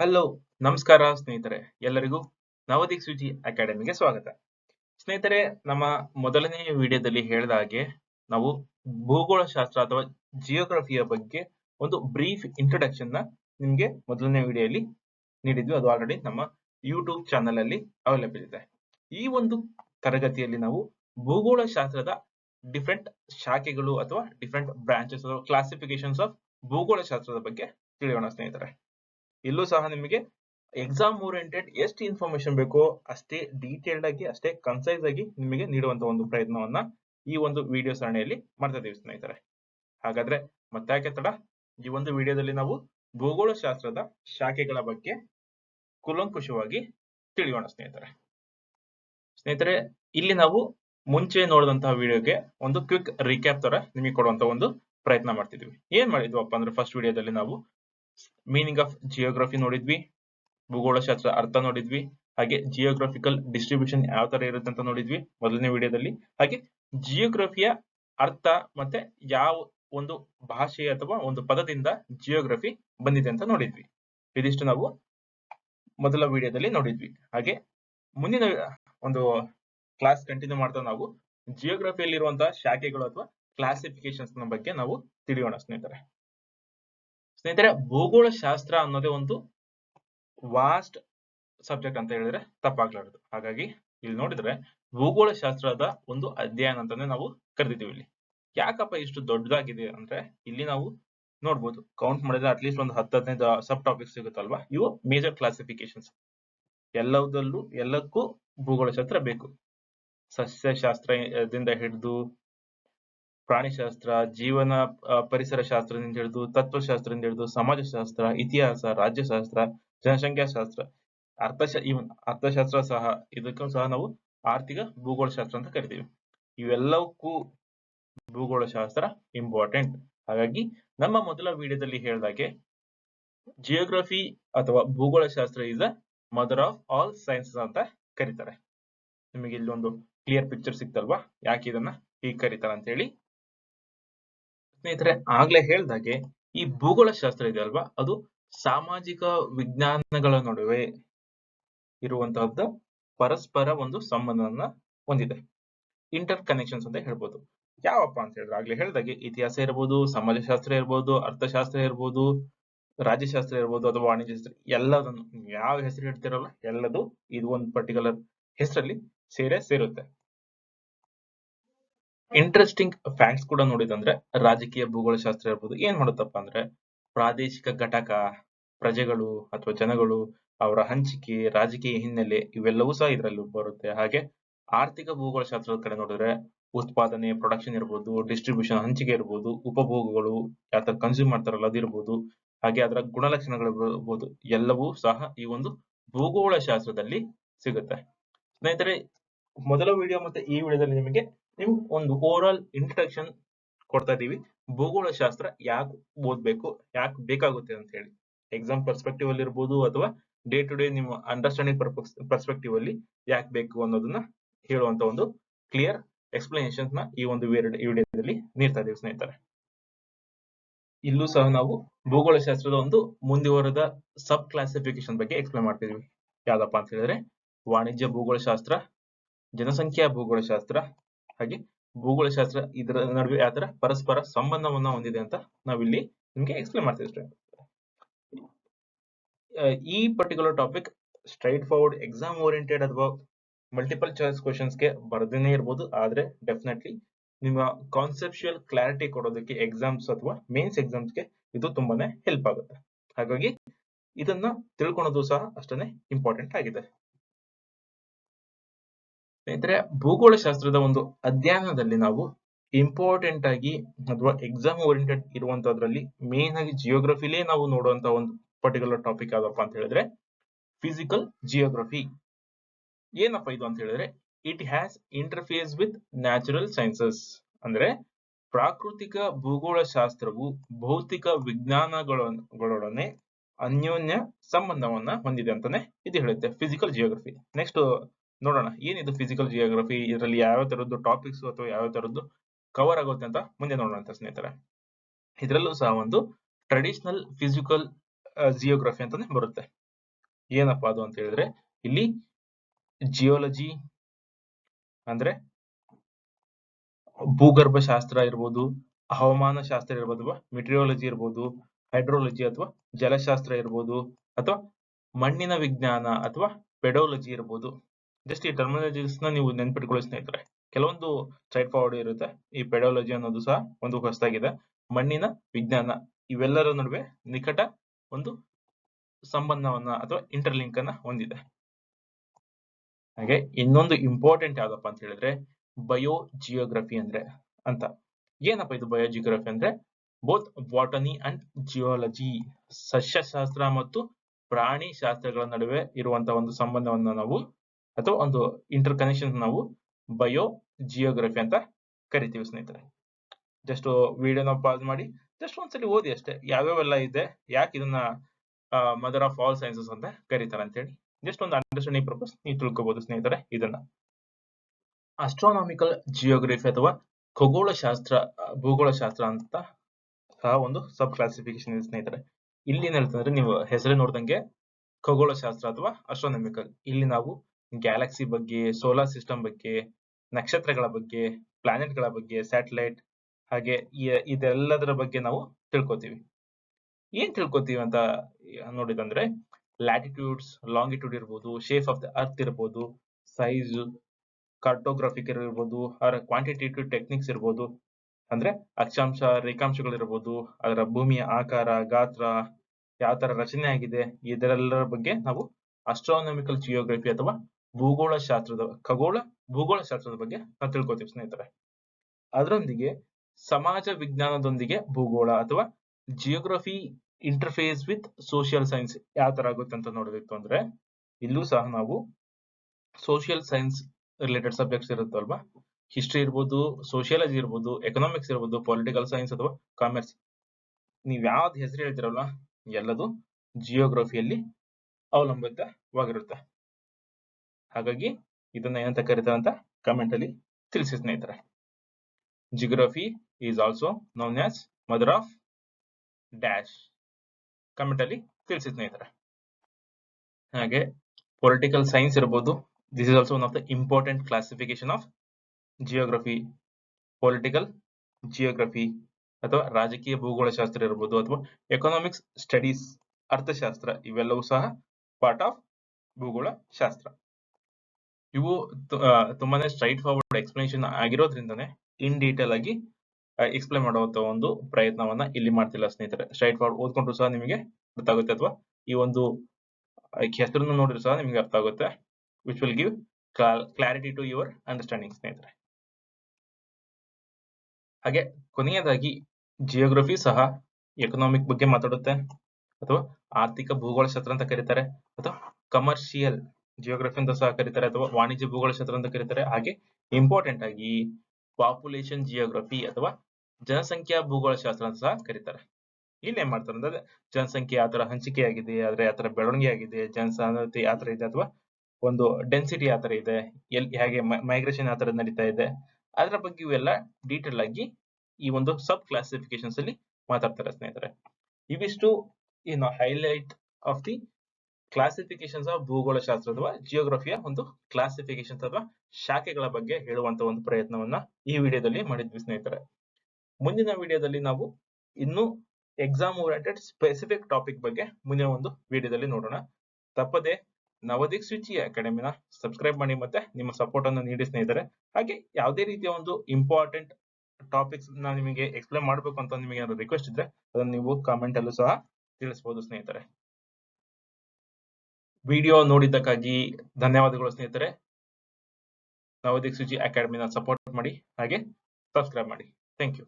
Hello ನಮಸ್ಕಾರ ಸ್ನೇಹಿತರೆ, ಎಲ್ಲರಿಗೂ ನವದೀಕ್ ಸೂಚಿ ಅಕಾಡೆಮಿಗೆ ಸ್ವಾಗತ. ಸ್ನೇಹಿತರೆ, ನಮ್ಮ ಮೊದಲನೇ ವಿಡಿಯೋದಲ್ಲಿ ಹೇಳಿದ ಹಾಗೆ ನಾವು ಭೂಗೋಳಶಾಸ್ತ್ರ ಅಥವಾ ಜಿಯೋಗ್ರಫಿಯ ಬಗ್ಗೆ ಒಂದು ಬ್ರೀಫ್ ಇಂಟ್ರೊಡಕ್ಷನ್ನ ನಿಮ್ಗೆ ಮೊದಲನೇ ವಿಡಿಯೋಲಿ ನೀಡಿದ್ವಿ. ಅದು ಆಲ್ರೆಡಿ ನಮ್ಮ ಯೂಟ್ಯೂಬ್ ಚಾನಲ್ ಅಲ್ಲಿ ಅವೈಲೇಬಲ್ ಇದೆ. ಈ ಒಂದು ತರಗತಿಯಲ್ಲಿ ನಾವು ಭೂಗೋಳಶಾಸ್ತ್ರದ ಡಿಫ್ರೆಂಟ್ ಶಾಖೆಗಳು ಅಥವಾ ಡಿಫ್ರೆಂಟ್ ಬ್ರಾಂಚಸ್ ಅಥವಾ ಕ್ಲಾಸಿಫಿಕೇಶನ್ಸ್ ಆಫ್ ಭೂಗೋಳಶಾಸ್ತ್ರದ ಬಗ್ಗೆ ತಿಳಿಯೋಣ ಸ್ನೇಹಿತರೆ. ಇಲ್ಲೂ ಸಹ ನಿಮಗೆ ಎಕ್ಸಾಮ್ ಓರಿಯೆಂಟೆಡ್ ಎಷ್ಟು ಇನ್ಫಾರ್ಮೇಶನ್ ಬೇಕೋ ಅಷ್ಟೇ ಡೀಟೇಲ್ಡ್ ಆಗಿ, ಅಷ್ಟೇ ಕನ್ಸೈಸ್ ಆಗಿ ನಿಮಗೆ ನೀಡುವಂತ ಒಂದು ಪ್ರಯತ್ನವನ್ನ ಈ ಒಂದು ವಿಡಿಯೋ ಸರಣಿಯಲ್ಲಿ ಮಾಡ್ತಾ ಇದೀವಿ ಸ್ನೇಹಿತರೆ. ಹಾಗಾದ್ರೆ ಮತ್ತೆ ತಡ? ಈ ಒಂದು ವಿಡಿಯೋದಲ್ಲಿ ನಾವು ಭೂಗೋಳ ಶಾಸ್ತ್ರದ ಶಾಖೆಗಳ ಬಗ್ಗೆ ಕುಲಂಕುಷವಾಗಿ ತಿಳಿಯೋಣ ಸ್ನೇಹಿತರೆ. ಸ್ನೇಹಿತರೆ, ಇಲ್ಲಿ ನಾವು ಮುಂಚೆ ನೋಡಿದಂತಹ ವಿಡಿಯೋಗೆ ಒಂದು ಕ್ವಿಕ್ ರಿಕ್ಯಾಪ್ ತರ ನಿಮಗೆ ಕೊಡುವಂತ ಒಂದು ಪ್ರಯತ್ನ ಮಾಡ್ತಿದ್ವಿ. ಏನ್ ಮಾಡಿದ್ವಪ್ಪ ಅಂದ್ರೆ ಫಸ್ಟ್ ವಿಡಿಯೋದಲ್ಲಿ ನಾವು ಮೀನಿಂಗ್ ಆಫ್ ಜಿಯೋಗ್ರಫಿ ನೋಡಿದ್ವಿ ಭೂಗೋಳಶಾಸ್ತ್ರ ಅರ್ಥ ನೋಡಿದ್ವಿ, ಹಾಗೆ ಜಿಯೋಗ್ರಫಿಕಲ್ ಡಿಸ್ಟ್ರಿಬ್ಯೂಷನ್ ಯಾವ ತರ ಇರುತ್ತೆ ಅಂತ ನೋಡಿದ್ವಿ ಮೊದಲನೇ ವಿಡಿಯೋದಲ್ಲಿ. ಹಾಗೆ ಜಿಯೋಗ್ರಫಿಯ ಅರ್ಥ ಮತ್ತೆ ಯಾವ ಒಂದು ಭಾಷೆ ಅಥವಾ ಒಂದು ಪದದಿಂದ ಜಿಯೋಗ್ರಫಿ ಬಂದಿದೆ ಅಂತ ನೋಡಿದ್ವಿ. ಇದಿಷ್ಟು ನಾವು ಮೊದಲ ವಿಡಿಯೋದಲ್ಲಿ ನೋಡಿದ್ವಿ. ಹಾಗೆ ಮುಂದಿನ ಒಂದು ಕ್ಲಾಸ್ ಕಂಟಿನ್ಯೂ ಮಾಡ್ತಾ ನಾವು ಜಿಯೋಗ್ರಫಿಯಲ್ಲಿರುವಂತಹ ಶಾಖೆಗಳು ಅಥವಾ ಕ್ಲಾಸಿಫಿಕೇಶನ್ಸ್ನ ಬಗ್ಗೆ ನಾವು ತಿಳಿಯೋಣ ಸ್ನೇಹಿತರೆ. ಸ್ನೇಹಿತರೆ, ಭೂಗೋಳಶಾಸ್ತ್ರ ಅನ್ನೋದೇ ಒಂದು ವಾಸ್ಟ್ ಸಬ್ಜೆಕ್ಟ್ ಅಂತ ಹೇಳಿದ್ರೆ ತಪ್ಪಾಗ್ಲಾರದು. ಹಾಗಾಗಿ ಇಲ್ಲಿ ನೋಡಿದ್ರೆ ಭೂಗೋಳಶಾಸ್ತ್ರದ ಒಂದು ಅಧ್ಯಯನ ಅಂತಾನೆ ನಾವು ಕರೆದಿದ್ದೀವಿ ಇಲ್ಲಿ. ಯಾಕಪ್ಪ ಇಷ್ಟು ದೊಡ್ಡದಾಗಿದೆ ಅಂದ್ರೆ ಇಲ್ಲಿ ನಾವು ನೋಡ್ಬೋದು ಕೌಂಟ್ ಮಾಡಿದ್ರೆ ಅಟ್ಲೀಸ್ಟ್ ಒಂದು ಹತ್ತು, ಹದಿನೈದು ಸಬ್ ಟಾಪಿಕ್ಸ್ ಸಿಗುತ್ತಲ್ವಾ? ಇವು ಮೇಜರ್ ಕ್ಲಾಸಿಫಿಕೇಶನ್ಸ್ ಎಲ್ಲದಲ್ಲೂ ಎಲ್ಲಕ್ಕೂ ಭೂಗೋಳ ಶಾಸ್ತ್ರ ಬೇಕು ಸಸ್ಯಶಾಸ್ತ್ರದಿಂದ ಹಿಡಿದು ಪ್ರಾಣಿಶಾಸ್ತ್ರ, ಜೀವನ ಪರಿಸರ ಶಾಸ್ತ್ರದಿಂದ ಹಿಡಿದು ತತ್ವಶಾಸ್ತ್ರದಿಂದ ಹಿಡಿದು ಸಮಾಜಶಾಸ್ತ್ರ, ಇತಿಹಾಸ, ರಾಜ್ಯಶಾಸ್ತ್ರ, ಜನಸಂಖ್ಯಾಶಾಸ್ತ್ರ, ಅರ್ಥಶಾ ಇವನ್ ಅರ್ಥಶಾಸ್ತ್ರ ಸಹ, ಇದಕ್ಕೂ ಸಹ ನಾವು ಆರ್ಥಿಕ ಭೂಗೋಳಶಾಸ್ತ್ರ ಅಂತ ಕರಿತೀವಿ. ಇವೆಲ್ಲಕ್ಕೂ ಭೂಗೋಳಶಾಸ್ತ್ರ ಇಂಪಾರ್ಟೆಂಟ್ ಹಾಗಾಗಿ ನಮ್ಮ ಮೊದಲ ವಿಡಿಯೋದಲ್ಲಿ ಹೇಳಿದಾಗೆ ಜಿಯೋಗ್ರಫಿ ಅಥವಾ ಭೂಗೋಳಶಾಸ್ತ್ರ is a mother of all sciences ಅಂತ ಕರೀತಾರೆ. ನಿಮಗೆ ಇಲ್ಲಿ ಒಂದು ಕ್ಲಿಯರ್ ಪಿಕ್ಚರ್ ಸಿಕ್ತಲ್ವಾ? ಯಾಕೆ ಇದನ್ನ ಹೀಗೆ ಕರೀತಾರೆ ಅಂತ ಹೇಳಿ ಸ್ನೇಹಿತರೆ, ಆಗ್ಲೇ ಹೇಳ್ದಾಗೆ ಈ ಭೂಗೋಳಶಾಸ್ತ್ರ ಇದೆ ಅಲ್ವಾ? ಅದು ಸಾಮಾಜಿಕ ವಿಜ್ಞಾನಗಳ ನಡುವೆ ಇರುವಂತಹದ್ದು ಪರಸ್ಪರ ಒಂದು ಸಂಬಂಧವನ್ನ ಹೊಂದಿದೆ. ಇಂಟರ್ ಕನೆಕ್ಷನ್ಸ್ ಅಂತ ಹೇಳ್ಬೋದು. ಯಾವಪ್ಪ ಅಂತ ಹೇಳಿದ್ರೆ ಆಗ್ಲೇ ಹೇಳ್ದಾಗೆ ಇತಿಹಾಸ ಇರ್ಬೋದು, ಸಮಾಜಶಾಸ್ತ್ರ ಇರ್ಬೋದು, ಅರ್ಥಶಾಸ್ತ್ರ ಇರ್ಬೋದು, ರಾಜ್ಯಶಾಸ್ತ್ರ ಇರ್ಬೋದು ಅಥವಾ ವಾಣಿಜ್ಯಶಾಸ್ತ್ರ ಎಲ್ಲದನ್ನು ಯಾವ ಹೆಸರು ಇಡ್ತಿರಲ್ಲ ಎಲ್ಲದು ಇದು ಒಂದು ಪರ್ಟಿಕ್ಯುಲರ್ ಹೆಸರಲ್ಲಿ ಸೇರೇ ಸೇರುತ್ತೆ. ಇಂಟ್ರೆಸ್ಟಿಂಗ್ ಫ್ಯಾಕ್ಟ್ಸ್ ಕೂಡ ನೋಡಿದಂದ್ರೆ ರಾಜಕೀಯ ಭೂಗೋಳಶಾಸ್ತ್ರ ಇರ್ಬೋದು, ಏನ್ ಮಾಡುತ್ತಪ್ಪ ಅಂದ್ರೆ ಪ್ರಾದೇಶಿಕ ಘಟಕ, ಪ್ರಜೆಗಳು ಅಥವಾ ಜನಗಳು ಅವರ ಹಂಚಿಕೆ, ರಾಜಕೀಯ ಹಿನ್ನೆಲೆ ಇವೆಲ್ಲವೂ ಸಹ ಇದರಲ್ಲಿ ಬರುತ್ತೆ. ಹಾಗೆ ಆರ್ಥಿಕ ಭೂಗೋಳಶಾಸ್ತ್ರದ ಕಡೆ ನೋಡಿದ್ರೆ ಉತ್ಪಾದನೆ ಪ್ರೊಡಕ್ಷನ್ ಇರ್ಬೋದು ಡಿಸ್ಟ್ರಿಬ್ಯೂಷನ್ ಹಂಚಿಕೆ ಇರ್ಬೋದು, ಉಪಭೋಗಗಳು, ಯಾವ ಕನ್ಸ್ಯೂಮ್ ಮಾಡ್ತಾರಲ್ಲ ಅದಿರ್ಬೋದು ಹಾಗೆ ಅದರ ಗುಣಲಕ್ಷಣಗಳು ಇರ್ಬೋದು, ಎಲ್ಲವೂ ಸಹ ಈ ಒಂದು ಭೂಗೋಳಶಾಸ್ತ್ರದಲ್ಲಿ ಸಿಗುತ್ತೆ. ಸ್ನೇಹಿತರೆ, ಮೊದಲ ವಿಡಿಯೋ ಮತ್ತೆ ಈ ವಿಡಿಯೋದಲ್ಲಿ ನಿಮಗೆ ನಿಮ್ ಒಂದು ಓವರ್ ಆಲ್ ಇಂಟ್ರಡಕ್ಷನ್ ಕೊಡ್ತಾ ಇದೀವಿ ಭೂಗೋಳಶಾಸ್ತ್ರ ಯಾಕೆ ಓದ್ಬೇಕು, ಯಾಕೆ ಬೇಕಾಗುತ್ತೆ ಅಂತ ಹೇಳಿ. ಎಕ್ಸಾಮ್ ಪರ್ಸ್ಪೆಕ್ಟಿವ್ ಅಲ್ಲಿ ಇರ್ಬೋದು ಅಥವಾ ಡೇ ಟು ಡೇ ನಿಮ್ಮ ಅಂಡರ್ಸ್ಟ್ಯಾಂಡಿಂಗ್ ಪರ್ಸ್ಪೆಕ್ಟಿವ್ ಅಲ್ಲಿ ಯಾಕೆ ಬೇಕು ಅನ್ನೋದನ್ನ ಹೇಳುವಂತ ಒಂದು ಕ್ಲಿಯರ್ ಎಕ್ಸ್ಪ್ಲನೇಷನ್ನ ಈ ಒಂದು ವಿಡಿಯೋದಲ್ಲಿ ನೀಡ್ತಾ ಇದೀವಿ ಸ್ನೇಹಿತರೆ. ಇಲ್ಲೂ ಸಹ ನಾವು ಭೂಗೋಳಶಾಸ್ತ್ರದ ಒಂದು ಮುಂದುವರೆದ ಸಬ್ ಕ್ಲಾಸಿಫಿಕೇಶನ್ ಬಗ್ಗೆ ಎಕ್ಸ್ಪ್ಲೈನ್ ಮಾಡ್ತಿದೀವಿ ಯಾವ್ದಪ್ಪ ಅಂತ ಹೇಳಿದ್ರೆ ವಾಣಿಜ್ಯ ಭೂಗೋಳಶಾಸ್ತ್ರ, ಜನಸಂಖ್ಯಾ ಭೂಗೋಳಶಾಸ್ತ್ರ ಹಾಗೆ ಭೂಗೋಳಶಾಸ್ತ್ರ ಇದರ ನಡುವೆ ಯಾವ ಪರಸ್ಪರ ಸಂಬಂಧವನ್ನ ಹೊಂದಿದೆ ಅಂತ ನಾವಿಲ್ಲಿ ನಿಮ್ಗೆ ಎಕ್ಸ್ಪ್ಲೇನ್ ಮಾಡ್ತೀವಿ ಈ particular topic straight forward exam oriented ಅಥವಾ ಮಲ್ಟಿಪಲ್ ಚಾಯ್ಸ್ ಕ್ವಶನ್ಸ್ಗೆ ಬರ್ದೇನೆ ಇರ್ಬೋದು. ಆದ್ರೆ ಡೆಫಿನೆಟ್ಲಿ ನಿಮ್ಮ ಕಾನ್ಸೆಪ್ಷುಯಲ್ ಕ್ಲಾರಿಟಿ ಕೊಡೋದಕ್ಕೆ ಎಕ್ಸಾಮ್ಸ್ ಅಥವಾ ಮೇನ್ಸ್ ಎಕ್ಸಾಮ್ಸ್ಗೆ ಇದು ತುಂಬಾನೇ ಹೆಲ್ಪ್ ಆಗುತ್ತೆ. ಹಾಗಾಗಿ ಇದನ್ನ ತಿಳ್ಕೊಳೋದು ಸಹ ಅಷ್ಟೇ ಇಂಪಾರ್ಟೆಂಟ್ ಆಗಿದೆ. ಸ್ನೇಹಿತರೆ, ಭೂಗೋಳಶಾಸ್ತ್ರದ ಒಂದು ಅಧ್ಯಯನದಲ್ಲಿ ನಾವು ಇಂಪಾರ್ಟೆಂಟ್ ಆಗಿ ಅಥವಾ ಎಕ್ಸಾಮ್ ಓರಿಯೆಂಟೆಡ್ ಇರುವಂತಹದ್ರಲ್ಲಿ ಮೇನ್ ಆಗಿ ಜಿಯೋಗ್ರಫಿಲೇ ನಾವು ನೋಡುವಂತ ಒಂದು ಪರ್ಟಿಕ್ಯುಲರ್ ಟಾಪಿಕ್ ಯಾವ್ದಪ್ಪ ಅಂತ ಹೇಳಿದ್ರೆ ಫಿಸಿಕಲ್ ಜಿಯೋಗ್ರಫಿ ಏನಪ್ಪ ಇದು ಅಂತ ಹೇಳಿದ್ರೆ it has interface with natural sciences ಅಂದ್ರೆ ಪ್ರಾಕೃತಿಕ ಭೂಗೋಳಶಾಸ್ತ್ರವು ಭೌತಿಕ ವಿಜ್ಞಾನಗಳೊಡನೆ ಅನ್ಯೋನ್ಯ ಸಂಬಂಧವನ್ನ ಹೊಂದಿದೆ ಅಂತಾನೆ ಇದು ಹೇಳುತ್ತೆ ಫಿಸಿಕಲ್ ಜಿಯೋಗ್ರಫಿ ನೆಕ್ಸ್ಟ್ ನೋಡೋಣ, ಏನಿದು ಫಿಸಿಕಲ್ ಜಿಯೋಗ್ರಫಿ ಇದರಲ್ಲಿ ಯಾವ ತರದ್ದು ಟಾಪಿಕ್ಸ್ ಅಥವಾ ಯಾವ ತರದ್ದು ಕವರ್ ಆಗುತ್ತೆ ಅಂತ ಮುಂದೆ ನೋಡೋಣ ಅಂತ ಸ್ನೇಹಿತರೆ. ಇದರಲ್ಲೂ ಸಹ ಒಂದು ಟ್ರೆಡಿಷನಲ್ ಫಿಸಿಕಲ್ ಜಿಯೋಗ್ರಫಿ ಅಂತಾನೆ ಬರುತ್ತೆ. ಏನಪ್ಪಾ ಅದು ಅಂತ ಹೇಳಿದ್ರೆ, ಇಲ್ಲಿ ಜಿಯೋಲಜಿ ಅಂದ್ರೆ ಭೂಗರ್ಭ ಶಾಸ್ತ್ರ ಇರ್ಬೋದು ಹವಾಮಾನ ಶಾಸ್ತ್ರ ಇರ್ಬೋದು, ಅಥವಾ ಮೆಟ್ರಿಯೋಲಜಿ ಇರ್ಬೋದು ಹೈಡ್ರೋಲಜಿ ಅಥವಾ ಜಲಶಾಸ್ತ್ರ ಇರ್ಬೋದು, ಅಥವಾ ಮಣ್ಣಿನ ವಿಜ್ಞಾನ ಅಥವಾ ಪೆಡೋಲಜಿ ಇರ್ಬೋದು. ಜಸ್ಟ್ ಈ ಟರ್ಮಿನಾಲಜೀಸ್ನ ನೀವು ನೆನ್ಪಿಟ್ಕೊಳ್ಳಿ ಸ್ನೇಹಿತರೆ, ಕೆಲವೊಂದು ಸ್ಟ್ರೈಟ್ ಫಾರ್ವರ್ಡ್ ಇರುತ್ತೆ. ಈ ಪೆಡಾಲಜಿ ಅನ್ನೋದು ಸಹ ಒಂದು ಹೊಸದಾಗಿದೆ. ಮಣ್ಣಿನ ವಿಜ್ಞಾನ, ಇವೆಲ್ಲರ ನಡುವೆ ನಿಕಟ ಒಂದು ಸಂಬಂಧವನ್ನ ಅಥವಾ ಇಂಟರ್ಲಿಂಕ್ ಅನ್ನ ಹೊಂದಿದೆ. ಹಾಗೆ ಇನ್ನೊಂದು ಇಂಪಾರ್ಟೆಂಟ್ ಯಾವ್ದಪ್ಪ ಅಂತ ಹೇಳಿದ್ರೆ ಬಯೋ ಜಿಯೋಗ್ರಫಿ ಅಂದ್ರೆ ಅಂತ. ಏನಪ್ಪ ಇದು ಬಯೋ ಜಿಯೋಗ್ರಫಿ ಅಂದ್ರೆ? ಬೋತ್ ಬಾಟನಿ ಅಂಡ್ ಜಿಯಾಲಜಿ ಸಸ್ಯಶಾಸ್ತ್ರ ಮತ್ತು ಪ್ರಾಣಿ ಶಾಸ್ತ್ರಗಳ ನಡುವೆ ಇರುವಂತಹ ಒಂದು ಸಂಬಂಧವನ್ನ ನಾವು ಅಥವಾ ಒಂದು ಇಂಟರ್ ಕನೆಕ್ಷನ್ ನಾವು ಬಯೋ ಜಿಯೋಗ್ರಫಿ ಅಂತ ಕರಿತೀವಿ ಸ್ನೇಹಿತರೆ. ಜಸ್ಟ್ ವಿಡಿಯೋನ ಪಾಸ್ ಮಾಡಿ ಜಸ್ಟ್ ಒಂದ್ಸಲಿ ಓದಿ ಅಷ್ಟೇ, ಯಾವ್ಯಾವೆಲ್ಲ ಇದೆ, ಯಾಕೆ ಇದನ್ನ ಮದರ್ ಆಫ್ ಆಲ್ ಸೈನ್ಸಸ್ ಅಂತ ಕರೀತಾರೆ ಅಂತ ಹೇಳಿ ಜಸ್ಟ್ ಒಂದು ಅಂಡರ್ಸ್ಟ್ಯಾಂಡಿಂಗ್ ಪರ್ಪಸ್ ನೀವು ತಿಳ್ಕೋಬಹುದು ಸ್ನೇಹಿತರೆ ಇದನ್ನ. ಅಸ್ಟ್ರಾನಾಮಿಕಲ್ ಜಿಯೋಗ್ರಫಿ ಅಥವಾ ಖಗೋಳಶಾಸ್ತ್ರ ಭೂಗೋಳಶಾಸ್ತ್ರ ಅಂತ ಸಹ ಒಂದು ಸಬ್ ಕ್ಲಾಸಿಫಿಕೇಶನ್ ಇದೆ ಸ್ನೇಹಿತರೆ. ಇಲ್ಲಿ ಏನ್ ಹೇಳ್ತಂದ್ರೆ ನೀವು ಹೆಸರೇ ನೋಡ್ದಂಗೆ ಖಗೋಳಶಾಸ್ತ್ರ ಅಥವಾ ಅಸ್ಟ್ರಾನಮಿಕಲ್ ಇಲ್ಲಿ ನಾವು ಗ್ಯಾಲಕ್ಸಿ ಬಗ್ಗೆ ಸೋಲಾರ್ ಸಿಸ್ಟಮ್ ಬಗ್ಗೆ, ನಕ್ಷತ್ರಗಳ ಬಗ್ಗೆ ಪ್ಲಾನೆಟ್ಗಳ ಬಗ್ಗೆ ಸ್ಯಾಟಲೈಟ್ ಹಾಗೆ ಇದೆಲ್ಲದರ ಬಗ್ಗೆ ನಾವು ತಿಳ್ಕೊತೀವಿ. ಏನ್ ತಿಳ್ಕೊತೀವಿ ಅಂತ ನೋಡಿದಂದ್ರೆ ಲ್ಯಾಟಿಟ್ಯೂಡ್ಸ್ ಲಾಂಗಿಟ್ಯೂಡ್ ಇರ್ಬೋದು ಶೇಪ್ ಆಫ್ ದ ಅರ್ತ್ ಇರ್ಬೋದು ಸೈಜ್ ಕಾರ್ಟೋಗ್ರಾಫಿಕ್ ಇರ್ಬೋದು ಅದರ ಕ್ವಾಂಟಿಟೇಟಿವ್ ಟೆಕ್ನಿಕ್ಸ್ ಇರ್ಬೋದು, ಅಂದ್ರೆ ಅಕ್ಷಾಂಶ ರೇಖಾಂಶಗಳಿರ್ಬೋದು ಅದರ ಭೂಮಿಯ ಆಕಾರ, ಗಾತ್ರ ಯಾವ ತರ ರಚನೆ ಆಗಿದೆ ಇದರೆಲ್ಲರ ಬಗ್ಗೆ ನಾವು ಅಸ್ಟ್ರಾನಮಿಕಲ್ ಜಿಯೋಗ್ರಫಿ ಅಥವಾ ಭೂಗೋಳ ಶಾಸ್ತ್ರದ, ಖಗೋಳ ಭೂಗೋಳ ಶಾಸ್ತ್ರದ ಬಗ್ಗೆ ನಾವು ತಿಳ್ಕೊತೀವಿ ಸ್ನೇಹಿತರೆ. ಅದರೊಂದಿಗೆ ಸಮಾಜ ವಿಜ್ಞಾನದೊಂದಿಗೆ ಭೂಗೋಳ ಅಥವಾ geography interface with social science ಯಾವ ತರ ಆಗುತ್ತೆ ಅಂತ ನೋಡಬೇಕು ಅಂದ್ರೆ, ಇಲ್ಲೂ ಸಹ ನಾವು ಸೋಷಿಯಲ್ ಸೈನ್ಸ್ ರಿಲೇಟೆಡ್ ಸಬ್ಜೆಕ್ಟ್ಸ್ ಇರುತ್ತಲ್ವಾ? ಹಿಸ್ಟ್ರಿ ಇರ್ಬೋದು ಸೋಷಿಯಾಲಜಿ ಇರ್ಬೋದು ಎಕನಾಮಿಕ್ಸ್ ಇರ್ಬೋದು ಪೊಲಿಟಿಕಲ್ ಸೈನ್ಸ್ ಅಥವಾ ಕಾಮರ್ಸ್ ನೀವ್ ಯಾವ್ದು ಹೆಸರು ಹೇಳ್ತಿರಲ್ಲ ಎಲ್ಲದು ಜಿಯೋಗ್ರಫಿಯಲ್ಲಿ ಅವಲಂಬಿತವಾಗಿರುತ್ತೆ. ಹಾಗಾಗಿ ಇದನ್ನ ಏನಂತ ಕರೀತಾರೆ ಅಂತ ಕಮೆಂಟ್ ಅಲ್ಲಿ ತಿಳಿಸಿ ಸ್ನೇಹಿತರೆ. Geography is also known as mother of dash comment ಅಲ್ಲಿ ತಿಳಿಸಿ ಸ್ನೇಹಿತರೆ. ಹಾಗೆ ಪೊಲಿಟಿಕಲ್ ಸೈನ್ಸ್ ಇರ್ಬೋದು. This is also one of the important classification of geography political geography ಅಥವಾ ರಾಜಕೀಯ ಭೂಗೋಳಶಾಸ್ತ್ರ ಇರ್ಬೋದು ಅಥವಾ ಎಕನಾಮಿಕ್ಸ್ ಸ್ಟಡೀಸ್ ಅರ್ಥಶಾಸ್ತ್ರ ಇವೆಲ್ಲವೂ ಸಹ ಪಾರ್ಟ್ ಆಫ್ ಭೂಗೋಳ ಶಾಸ್ತ್ರ ಇವು ತುಂಬಾನೇ ಸ್ಟ್ರೈಟ್ ಫಾರ್ವರ್ಡ್ ಎಕ್ಸ್ಪ್ಲನೇಷನ್ ಆಗಿರೋದ್ರಿಂದನೇ ಇನ್ ಡೀಟೇಲ್ ಆಗಿ ಎಕ್ಸ್ಪ್ಲೈನ್ ಮಾಡುವಂತ ಒಂದು ಪ್ರಯತ್ನವನ್ನ ಇಲ್ಲಿ ಮಾಡ್ತಿಲ್ಲ ಸ್ನೇಹಿತರೆ. ಸ್ಟ್ರೈಟ್ ಫಾರ್ವರ್ಡ್ ಓದ್ಕೊಂಡ್ರು ಸಹ ನಿಮಗೆ ಗೊತ್ತಾಗುತ್ತೆ ಅಥವಾ ಈ ಒಂದು ಹೆಸರನ್ನು ನೋಡಿದ್ರು ಸಹ ನಿಮಗೆ ಅರ್ಥ ಆಗುತ್ತೆ which will give clarity to your understanding ಸ್ನೇಹಿತರೆ. ಹಾಗೆ ಕೊನೆಯದಾಗಿ ಜಿಯೋಗ್ರಫಿ ಸಹ ಎಕನಾಮಿಕ್ ಬಗ್ಗೆ ಮಾತಾಡುತ್ತೆ, ಅಥವಾ ಆರ್ಥಿಕ ಭೂಗೋಳ ಶಾಸ್ತ್ರ ಅಂತ ಕರೀತಾರೆ, ಅಥವಾ ಕಮರ್ಷಿಯಲ್ ಜಿಯೋಗ್ರಫಿ ಅಂತ ಸಹ ಕರೀತಾರೆ, ಅಥವಾ ವಾಣಿಜ್ಯ ಭೂಗೋಳ ಕ್ಷೇತ್ರ ಅಂತ ಕರೀತಾರೆ. ಹಾಗೆ ಇಂಪಾರ್ಟೆಂಟ್ ಆಗಿ ಪಾಪ್ಯುಲೇಷನ್ ಜಿಯೋಗ್ರಫಿ ಅಥವಾ ಜನಸಂಖ್ಯಾ ಭೂಗೋಳಶಾಸ್ತ್ರ ಅಂತ ಸಹ ಕರೀತಾರೆ. ಇಲ್ಲಿ ಏನ್ ಮಾಡ್ತಾರೆ ಅಂದ್ರೆ ಜನಸಂಖ್ಯೆ ಆತರ ತರ ಹಂಚಿಕೆ ಆಗಿದೆ, ಆದ್ರೆ ಆತರ ತರ ಬೆಳವಣಿಗೆ ಆಗಿದೆ, ಜನಸಾಂದ್ರತೆ ಯಾವ ತರ ಇದೆ, ಅಥವಾ ಒಂದು ಡೆನ್ಸಿಟಿ ಆತರ ತರ ಇದೆ, ಎಲ್ಲಿ ಹೇಗೆ ಮೈಗ್ರೇಷನ್ ಆತರ ತರ ನಡೀತಾ ಇದೆ. ಅದರ ಬಗ್ಗೆ ಇವೆಲ್ಲ ಡೀಟೇಲ್ ಆಗಿ ಈ ಒಂದು ಸಬ್ ಕ್ಲಾಸಿಫಿಕೇಶನ್ಸ್ ಅಲ್ಲಿ ಮಾತಾಡ್ತಾರೆ ಸ್ನೇಹಿತರೆ. ಇವಿಷ್ಟು ಏನು highlight of the classifications of ಭೂಗೋಳಶಾಸ್ತ್ರ ಅಥವಾ ಜಿಯೋಗ್ರಫಿಯ ಒಂದು ಕ್ಲಾಸಿಫಿಕೇಶನ್ಸ್ ಅಥವಾ ಶಾಖೆಗಳ ಬಗ್ಗೆ ಹೇಳುವಂತ ಒಂದು ಪ್ರಯತ್ನವನ್ನ ಈ ವಿಡಿಯೋದಲ್ಲಿ ಮಾಡಿದ್ವಿ ಸ್ನೇಹಿತರೆ. ಮುಂದಿನ ವಿಡಿಯೋದಲ್ಲಿ ನಾವು ಇನ್ನು ಎಕ್ಸಾಮ್ ಓರಿಯೆಂಟೆಡ್ ಸ್ಪೆಸಿಫಿಕ್ ಟಾಪಿಕ್ ಬಗ್ಗೆ ಮುಂದಿನ ಒಂದು ವಿಡಿಯೋದಲ್ಲಿ ನೋಡೋಣ. ತಪ್ಪದೆ ನವದೀಕ್ ಸ್ವಿಚ್ ಅಕಾಡೆಮಿನ ಸಬ್ಸ್ಕ್ರೈಬ್ ಮಾಡಿ ಮತ್ತೆ ನಿಮ್ಮ ಸಪೋರ್ಟ್ ಅನ್ನು ನೀಡಿ ಸ್ನೇಹಿತರೆ. ಹಾಗೆ ಯಾವುದೇ ರೀತಿಯ ಒಂದು ಇಂಪಾರ್ಟೆಂಟ್ ಟಾಪಿಕ್ಸ್ ನಿಮಗೆ ಎಕ್ಸ್ಪ್ಲೇನ್ ಮಾಡಬೇಕು ಅಂತ ನಿಮಗೆ ರಿಕ್ವೆಸ್ಟ್ ಇದ್ರೆ ಅದನ್ನು ನೀವು ಕಾಮೆಂಟ್ ಅಲ್ಲೂ ಸಹ ತಿಳಿಸಬಹುದು ಸ್ನೇಹಿತರೆ. ವಿಡಿಯೋ ನೋಡಿದ್ದಕ್ಕಾಗಿ ಧನ್ಯವಾದಗಳು ಸ್ನೇಹಿತರೆ. ನವೋದಿಕ್ ಸುಜಿ ಅಕಾಡೆಮಿನ ಸಪೋರ್ಟ್ ಮಾಡಿ ಹಾಗೆ ಸಬ್ಸ್ಕ್ರೈಬ್ ಮಾಡಿ. Thank you